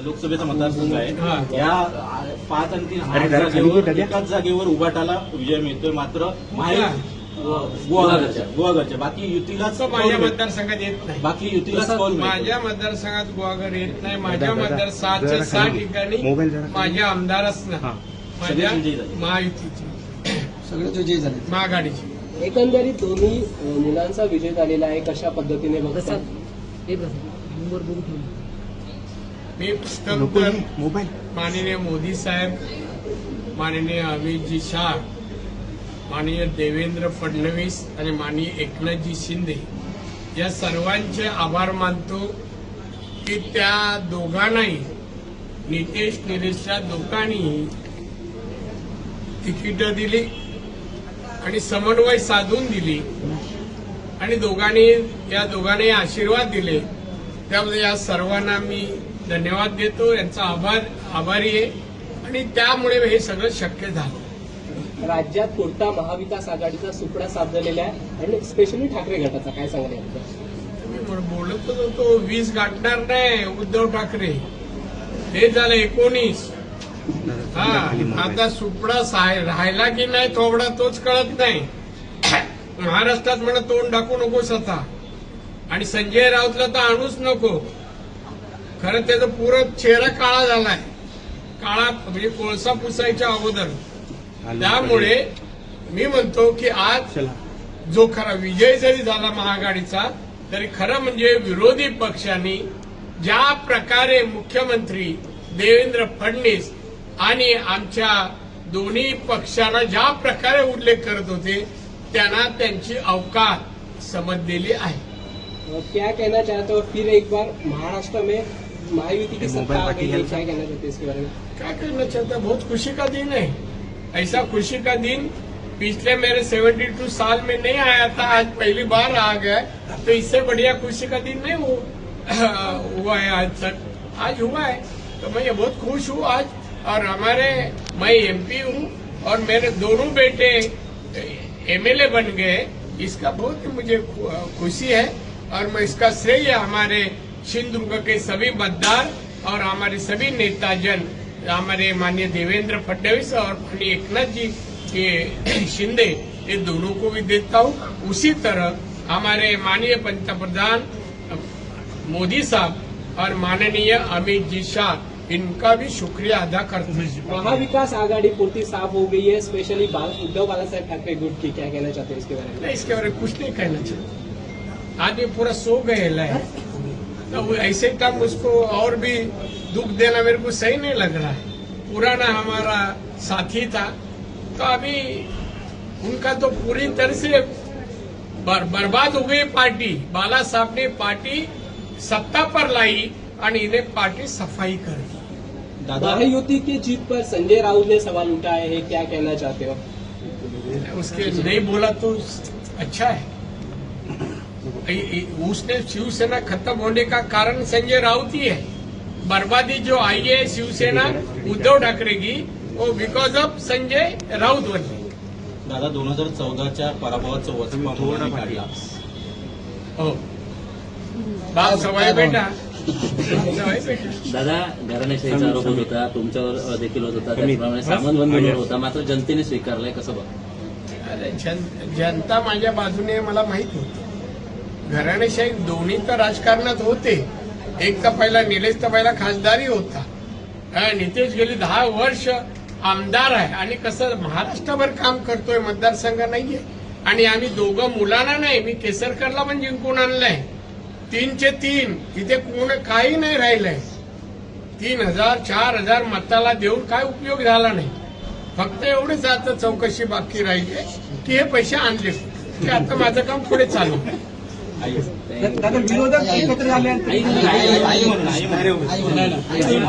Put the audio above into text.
लोकसभेचा मतदारसंघ हा. आहे या पाच आणि तीन आठ जागेवर एकाच जागेवर उभाटाला विजय मिळतोय मात्र गुहागरच्या बाकी युतीलाच माझ्या. मतदारसंघात येत नाही बाकी युतीलाच. माझ्या मतदारसंघात गुहागर येत नाही माझ्या मतदार जरा सहा. ठिकाणी हा. माझ्या सगळे विजयी झाले. महायुतीची सगळ्याच विजयी झाले महाआघाडीची एकंदरीत दोन्ही मुलांचा विजय झालेला आहे कशा पद्धतीने बघतात मी तर नाही, मोबाईल. माननीय मोदी साहेब माननीय अमितजी शाह माननीय देवेंद्र फडणवीस आणि माननीय एकनाथजी शिंदे या सर्वांचे आभार मानतो की त्या दोघांनाही नितेश निलेशच्या दोघांनीही तिकीटं दिली आणि समन्वय साधून दिली आणि दोघांनी या दोघांनी आशीर्वाद दिले. त्यामुळे या सर्वांना मी धन्यवाद देतो यांचा आभार आभारी आहे. आणि त्यामुळे हे सगळं शक्य झालं. राज्यात पुरता महाविकास आघाडीचा सुपडा साथ झालेला आहे आणि स्पेशली ठाकरे गटाचा काय म्हण- बोलतच होतो वीस गाठणार नाही उद्धव ठाकरे. हे झालं एकोणीस. हा. आता सुपडा राहिला की नाही थोबडा तोच कळत नाही. महाराष्ट्रात म्हणत तोंड टाकू नकोस आता. आणि संजय राऊतला तर आणूच नको. खरं त्याचा पुरं चेहरा काळा झालाय. काळा म्हणजे कोळसा पुसायच्या अगोदर. त्यामुळे मी म्हणतो की आज चला. जो खरा विजय जरी झाला महाआघाडीचा तरी खरं म्हणजे विरोधी पक्षांनी ज्या प्रकारे मुख्यमंत्री देवेंद्र फडणवीस आणि आमच्या दोन्ही पक्षांना ज्या प्रकारे उल्लेख करत होते त्यांना त्यांची अवकात समजलेली आहे. क्या कहना चाहते हो फिर एक बार महाराष्ट्र में महायुति की सत्ता आ गई। क्या कहना चाहते इसके बारे में? क्या कहना चाहता है? बहुत खुशी का दिन है। ऐसा खुशी का दिन पिछले मेरे 72 साल में नहीं आया था आज पहली बार आ गया तो इससे बढ़िया खुशी का दिन नहीं हो, हुआ है आज तक। आज हुआ है। तो मैं ये बहुत खुश हूँ आज। और हमारे मैं एमपी हूँ और मेरे दोनों बेटे एमएलए बन गए। इसका बहुत मुझे खुशी है और मैं इसका श्रेय हमारे सिंधुदुर्ग के सभी मतदार और हमारे सभी नेताजन हमारे माननीय देवेंद्र फडणवीस और माननीय एकनाथ जी के शिंदे ये दोनों को भी देता हूँ। उसी तरह हमारे माननीय पंतप्रधान मोदी साहब और माननीय अमित जी शाह इनका भी शुक्रिया अदा करता हूँ। महाविकास आघाड़ी पूर्ति साफ़ हो गई है स्पेशली उद्धव बाला साहेब ठाकरे गुट की क्या कहना चाहते हैं इसके बारे में? इसके बारे में कुछ नहीं कहना चाहिए आदमी पूरा सो गए है तो ऐसे टाइम उसको और भी दुख देना मेरे को सही नहीं लग रहा। है पुराना हमारा साथी था तो अभी उनका तो पूरी तरह से बर, बर्बाद हो गई पार्टी। बाला साहब ने पार्टी सत्ता पर लाई और इन्हें पार्टी सफ़ाई कर दी। दादा युति की जीत पर संजय राउत ने सवाल उठाए हैं क्या कहना चाहते हो? उसके नहीं बोला तो अच्छा है। उसने शिवसेना खत्म होने का कारण संजय राउत ही है। बर्बादी जो आई है शिवसेना उद्धव ठाकरे की वो बिकॉज ऑफ संजय राउत बनी दादा दोन हजार चौदाच्या पराभवाचं वचपा थोडा पाठी. हो. बाप सवाई बेटा. सवाई बेटा. दादा घराण्याशाहीचा आरोप होत होता तुमच्यावर देखील होत होता. त्याचप्रमाणे सामंत बंधूंवर होता. मात्र जनतेने स्वीकारलाय कसं बघ. जनता माझ्या बाजूने आहे मला माहीत होतं. घराणेशाही दोन्ही तर राजकारणात होते. एक तर पहिला निलेश तर पहिला खासदारही होता. नितेश गेली दहा वर्ष आमदार आहे आणि कसं महाराष्ट्रभर काम करतोय मतदारसंघ नाहीये. आणि आम्ही दोघं मुलांना नाही मी केसरकरला पण जिंकून आणलंय. तीनचे तीन इथे कोण काही नाही राहिलंय. तीन हजार चार हजार मताला देऊन काय उपयोग झाला नाही. फक्त एवढेच आता चौकशी बाकी राहिली आहे की हे पैसे आणले. की आता माझं काम पुढे चालू. आहे. आई